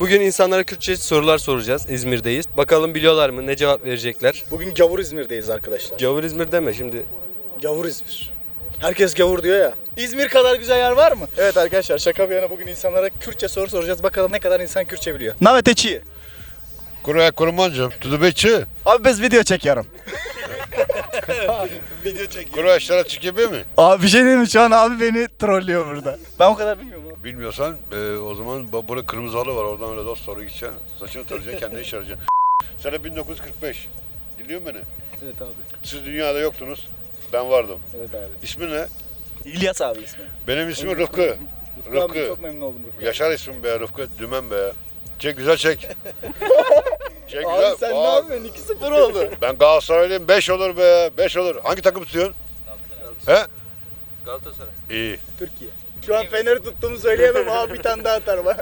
Bugün insanlara Kürtçe sorular soracağız. İzmir'deyiz. Bakalım biliyorlar mı? Ne cevap verecekler? Bugün Gavur İzmir'deyiz arkadaşlar. Gavur İzmir deme şimdi. Gavur İzmir. Herkes gavur diyor ya. İzmir kadar güzel yer var mı? Evet arkadaşlar şaka bir yana bugün insanlara Kürtçe soru soracağız. Bakalım ne kadar insan Kürtçe biliyor. Naveteçi. Kuraya kurmancım. Tudubeçi. Abi biz video çekiyorum. Kuraya işlere çıkıyor mi? Abi bir şey diyeyim mi? Şu an abi beni trollüyor burada. Ben o kadar bilmiyorum. Bilmiyorsan e, o zaman bu- burada kırmızı halı var. Oradan öyle dost doğru gideceksin. Saçını tarayacaksın, kendine iş arayacaksın. Sene 1945. Dinliyor musun beni? Evet abi. Siz dünyada yoktunuz. Ben vardım. Evet abi. İsmin ne? İlyas abi ismi. Benim ismim Rıfkı. Rıfkı abi Rıfkı. çok memnun oldum Rıfkı. Yaşar ismim be Rıfkı. Dümen be. Çek güzel çek. çek Abi güzel. sen ne Bak, yapıyorsun? 2-0 oldu. Ben Galatasaraylıyım. 5 olur be. 5 olur. Hangi takım tutuyorsun? He? Galatasaray. İyi. Türkiye. Şu an Fener'i tuttuğumu söyleyemem abi bir tane daha atar bana.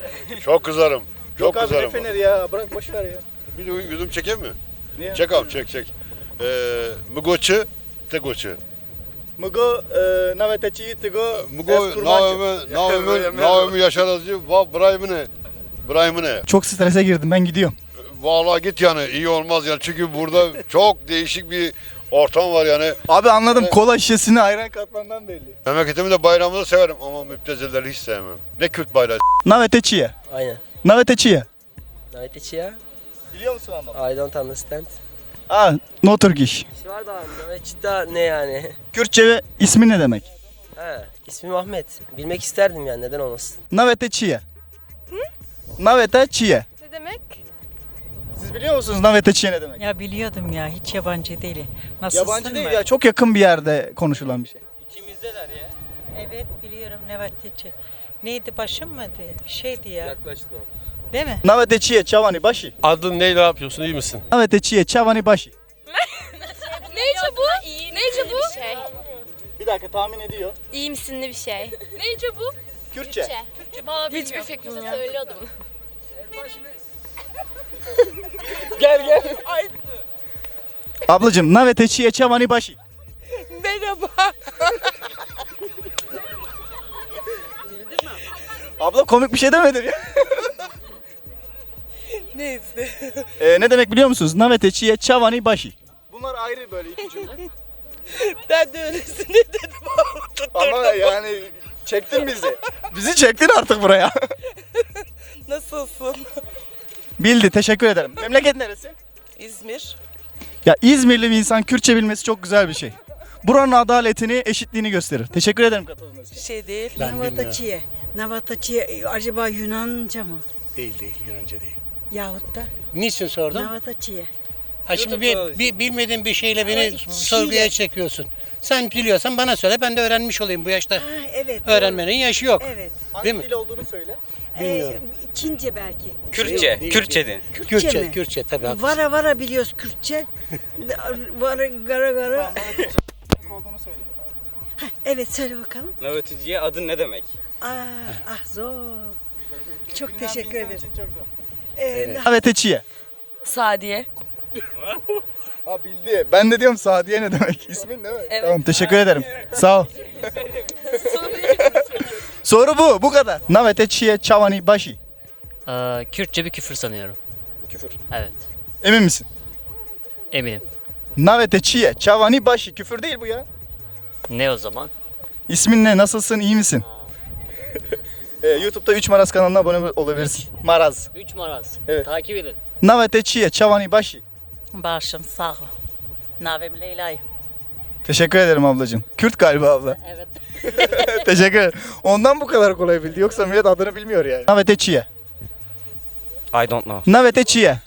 Çok kızarım. Çok Yok abi ne kızarım. Fener ya bırak boş ver ya. Bir de yüzüm çeker mi? Niye? Çek abi çek çek. Ee, Mugoçu, Tegoçu. Mugo e, naveteçi tigo Mugo, es kurmancı. Naomi, Naomi, Naomi Yaşar Azcı, va Brahim'ine. Brahim'ine. Çok strese girdim ben gidiyorum. Vallahi git yani iyi olmaz yani çünkü burada çok değişik bir ortam var yani. Abi anladım kola şişesine ayran katmandan belli. Memleketimi de bayramını severim ama müptezelleri hiç sevmem. Ne Kürt bayrağı Naveteçiye. Aynen. Naveteçiye. Ya. Biliyor musun anlamı? I don't understand. Aa, no Turkish. İşi var da da ne yani? Kürtçe ve ismi ne demek? Ha, ismim Ahmet. Bilmek isterdim yani neden olmasın. Naveteçiye. Naveteçiye. Siz biliyor musunuz naveteçiye ne demek? Ya biliyordum ya hiç yabancı değil. Nasılsın Yabancı değil mı? ya çok yakın bir yerde konuşulan bir şey. Evet biliyorum Nevattiçi. Neydi başım mı diye bir şeydi ya. Yaklaştın Değil mi? Naveteçiye çavani başı. Adın ne? Ne yapıyorsun? İyi misin? Naveteçiye çavani başı. Neyce bu? Neyce bu? Şey. Bir dakika tahmin ediyor. İyi misinli bir şey. Neyce bu? Kürtçe. Hiçbir fikrim yok. Söylüyordum. Ablacım naveteçiye çavani başı. Merhaba. Abla komik bir şey demedin ya. Neyse. Ee, ne demek biliyor musunuz? Naveteçiye çavani başı. Bunlar ayrı böyle iki cümle. Ben de öylesini dedim. Ama yani çektin bizi. Bizi çektin artık buraya. Nasılsın? Bildi teşekkür ederim. Memleket neresi? İzmir. Ya İzmirli bir insan Kürtçe bilmesi çok güzel bir şey. Buranın adaletini, eşitliğini gösterir. Teşekkür ederim katıldığınız için. Şey değil. Navataçiye. Navataçiye acaba Yunanca mı? Değil değil Yunanca değil. Yahut da Niçin sordun? Navataçiye. Ha şimdi bir, bir bilmediğin bir şeyle beni Ay, sorguya çekiyorsun. Sen biliyorsan bana söyle ben de öğrenmiş olayım bu yaşta. Ha evet. Öğrenmenin yaşı yok. Evet. Değil mi? dil olduğunu söyle. Bilmiyorum. Ee, Çince belki. Kürtçe, Kürtçedin. Kürtçe, Kürtçe, mi? Kürtçe tabii haklısın. Vara vara biliyoruz Kürtçe. vara gara gara. olduğunu söyle. Evet söyle bakalım. Naveticiye adın ne demek? Aa, ah zor. Çok teşekkür ederim. Ee, Naveteçiye. Sadiye. Ha bildi. Ben de diyorum Sadiye ne demek? İsmin değil mi? Tamam teşekkür ederim. Sağ ol. Soru bu. Bu kadar. Naveteçiye çavani başı. Ee, Kürtçe bir küfür sanıyorum. Küfür. Evet. Emin misin? Eminim. Naveteçiye çavani başı. Küfür değil bu ya. Ne o zaman? İsmin ne? Nasılsın? İyi misin? Ee, YouTube'da 3 Maraz kanalına abone olabilirsin. Maraz. 3 maraz. Evet. Takip edin. Naveteçiye çavani başı. Başım sağ ol. Navem Leyla'yı. Teşekkür ederim ablacığım. Kürt galiba abla. Evet. Teşekkür ederim. Ondan bu kadar kolay bildi. Yoksa millet adını bilmiyor yani. Naveteçiye. I don't know. Naveteçiye.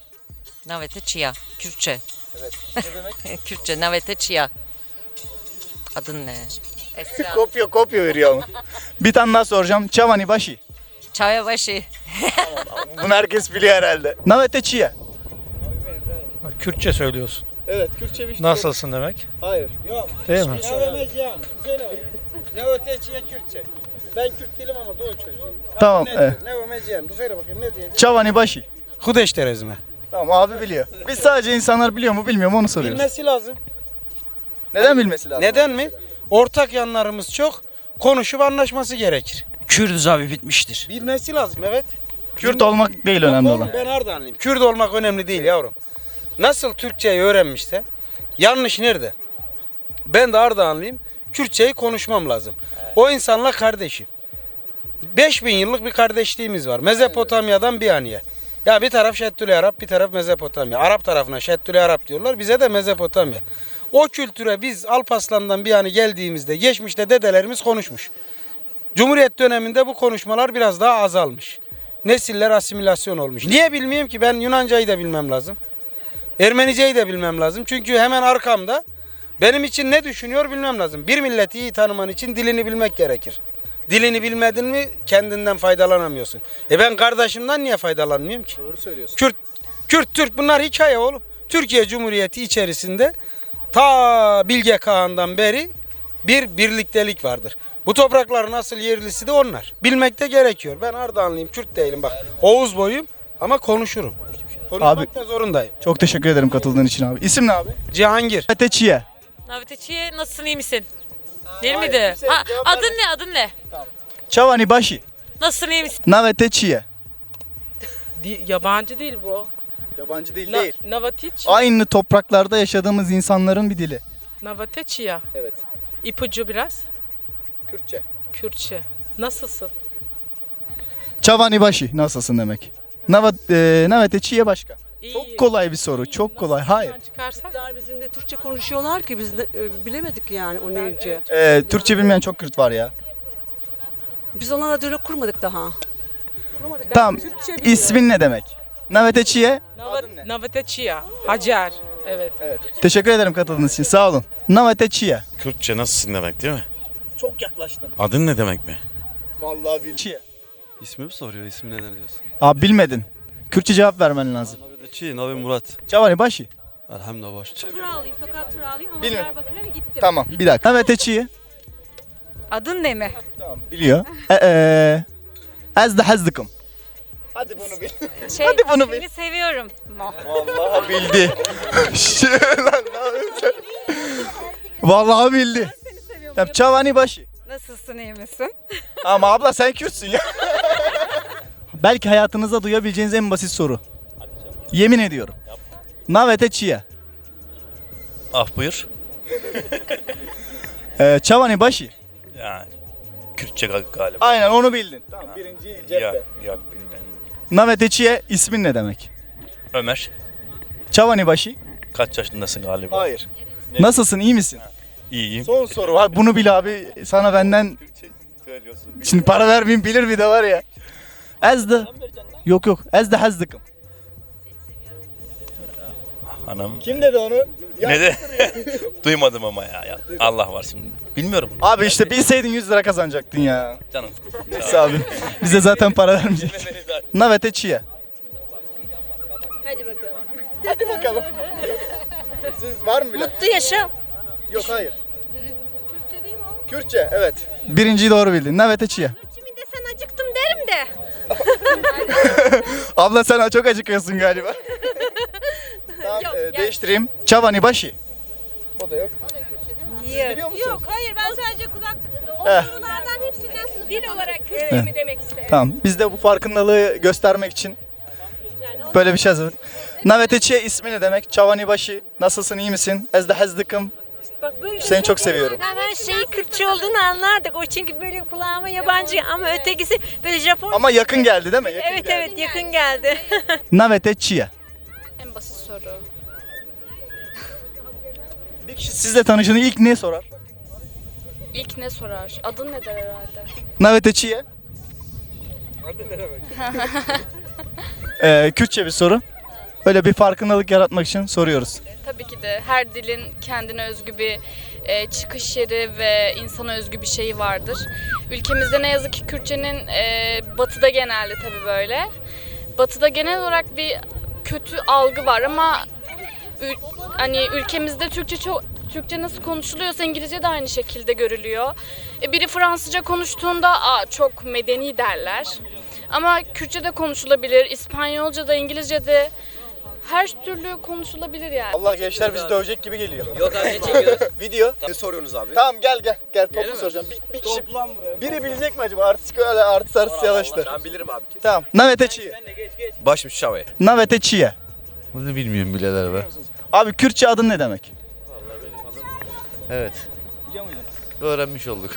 Navete Çiya. Kürtçe. Evet. Ne demek? Kürtçe. Navete Çiya. Adın ne? Esra. Kopya kopya veriyor ama. Bir tane daha soracağım. Çavani başı. Çavebaşı. Bunu herkes biliyor herhalde. Naveteçiye. Kürtçe söylüyorsun. Evet, Kürtçe bir şey. Nasılsın demek? Hayır. Değil mi? Ben Kürt değilim ama doğu çocuğuyum. Tamam. Evet. Ne ömeceğim? Söyle bakayım ne diyeceğim? Çavani başı. Hudeş terezme. Tamam abi biliyor. Biz sadece insanlar biliyor mu bilmiyor mu onu soruyoruz. Bilmesi lazım. Neden bilmesi lazım? Neden mi? Ortak yanlarımız çok. Konuşup anlaşması gerekir. Kürdüz abi bitmiştir. Bilmesi lazım evet. Kürt olmak değil önemli olan. Ben Ardahanlıyım. Kürt olmak önemli değil yavrum. Nasıl Türkçeyi öğrenmişse yanlış nerede? Ben de Ardahanlıyım. Kürtçeyi konuşmam lazım. O insanla kardeşim. 5000 yıllık bir kardeşliğimiz var. Mezopotamya'dan bir aniye. Ya bir taraf Şeddül Arap, bir taraf Mezopotamya. Arap tarafına Şeddül Arap diyorlar. Bize de Mezopotamya. O kültüre biz Alparslan'dan bir ani geldiğimizde geçmişte dedelerimiz konuşmuş. Cumhuriyet döneminde bu konuşmalar biraz daha azalmış. Nesiller asimilasyon olmuş. Niye bilmiyorum ki ben Yunancayı da bilmem lazım. Ermeniceyi de bilmem lazım. Çünkü hemen arkamda benim için ne düşünüyor bilmem lazım. Bir milleti iyi tanıman için dilini bilmek gerekir. Dilini bilmedin mi kendinden faydalanamıyorsun. E ben kardeşimden niye faydalanmıyorum ki? Doğru söylüyorsun. Kürt, Kürt, Türk bunlar hikaye oğlum. Türkiye Cumhuriyeti içerisinde ta Bilge Kağan'dan beri bir birliktelik vardır. Bu toprakların asıl yerlisi de onlar. Bilmek de gerekiyor. Ben Ardahanlıyım, Kürt değilim bak. Oğuz boyum ama konuşurum. Konuşmak Abi- da zorundayım. Çok teşekkür ederim katıldığın için abi. İsim ne abi? Cihangir. Peteçiye. Naviteçiye nasılsın iyi misin? Değil miydi? Ha, adın ne adın ne? Çavani başı. Nasılsın iyi misin? Naveteçiye. yabancı değil bu. Yabancı değil değil. Navatiç, Aynı topraklarda yaşadığımız insanların bir dili. Navateçiya. Evet. İpucu biraz. Kürtçe. Kürtçe. Nasılsın? Çavani başı nasılsın demek. Nava, e, naveteçiye başka. İyi. Çok kolay bir soru. Çok kolay. Hayır. Çıkarsak Bizimle Türkçe konuşuyorlar ki biz de e, bilemedik yani o neyce. E, Türkçe bilmeyen çok Kürt var ya. Biz onlarla diyalog kurmadık daha. Tamam. Türkçe biliyorum. İsmin ne demek? Naveteçiye. Navateçiya. Hacer. Evet. Teşekkür ederim katıldığınız için. Sağ olun. Naveteçiye. Kürtçe nasılsın demek değil mi? Çok yaklaştın. Adın ne demek mi? Vallahi bil. Çiye. İsmi mi soruyor? İsmi neden diyorsun? Abi bilmedin. Kürtçe cevap vermen lazım. Çi, Navi Murat. Çavani başı. Elhamdülillah baş. Tur alayım, tokat tur alayım ama Bilmiyorum. Diyarbakır'a gittim. Tamam bir dakika. Naveteçiye. Adın ne mi? Biliyor. E, e, Ez de hezdikim. Hadi bunu bil. Şey, Hadi bunu bil. Seni seviyorum. Vallahi bildi. Şey, lan ne yapıyorsun sen? Vallahi bildi. Ya Çavani başı. Nasılsın iyi misin? Ama abla sen Kürtsün ya. Belki hayatınızda duyabileceğiniz en basit soru. Yemin ediyorum. Navete çiye. Ah buyur. Ee, Çavani başı. Ya Kürtçe galiba. Aynen onu bildin. Tamam birinci Ya, yok bilmiyorum. Navete çiye ismin ne demek? Ömer Çavani başı. kaç yaşındasın galiba? Hayır. Nasılsın iyi misin? İyiyim. Son soru var. Bunu bil abi. Sana benden şimdi para vermeyeyim bilir bir de var ya. Ez de. Yok yok. Ez de hezdikim. Hanım. Kim dedi onu? Ne de? Duymadım ama ya, ya. Allah varsın. Bilmiyorum. Abi işte bilseydin 100 lira kazanacaktın ya. Canım. Neyse abi. Bize zaten para vermeyecek. Navete çiye. Hadi bakalım. Hadi bakalım. Siz var mı bile? Mutlu yaşa. Yok hayır. Kürtçe değil mi o? Kürtçe evet. Birinciyi doğru bildin. Navete çiye. Abla sen çok acıkıyorsun galiba. tamam Yok, e, değiştireyim. Çavani başı. O da yok. Yok. Yok hayır ben sadece kulak o Eh. sorulardan hepsinden sınıf dil olarak mi demek istedim. Tamam. Biz de bu farkındalığı göstermek için böyle bir şey hazırladık. Naveteçiye ismi ne demek? Çavani başı. Nasılsın iyi misin? Ez de hezdikim. Bak böyle Seni çok seviyorum. Hemen şey Kürtçe olduğunu anlardık. O çünkü böyle kulağıma yabancı ama ötekisi böyle Japon. Ama yakın geldi değil mi? Yakın evet geldi. evet yakın geldi. Naveteçiye. en basit soru. Bir kişi sizle tanışını ilk ne sorar? İlk ne sorar? Adın ne der herhalde? Naveteçiye. ee, Kürtçe bir soru. Böyle bir farkındalık yaratmak için soruyoruz. Tabii ki de her dilin kendine özgü bir e, çıkış yeri ve insana özgü bir şeyi vardır. Ülkemizde ne yazık ki Kürtçenin e, batıda genelde tabii böyle. Batıda genel olarak bir kötü algı var ama ül- hani ülkemizde Türkçe çok Türkçe nasıl konuşuluyorsa İngilizce de aynı şekilde görülüyor. E, biri Fransızca konuştuğunda Aa, çok medeni derler. Ama Kürtçe de konuşulabilir, İspanyolca da, İngilizce de her türlü konuşulabilir yani. Allah gençler bizi dövecek gibi geliyor. Yok abi ne çekiyoruz? Video. Ne soruyorsunuz abi? Tamam gel gel. Gel toplu soracağım. Bir, bir kişi. Biri bilecek mi acaba? Artist öyle artist artist yavaşlar. Ben bilirim abi kesin. Tamam. Navete çiğ. Başmış Şavay. Navete çiğ. Bunu bilmiyorum bileler be. Abi Kürtçe adın ne demek? Evet. Öğrenmiş olduk.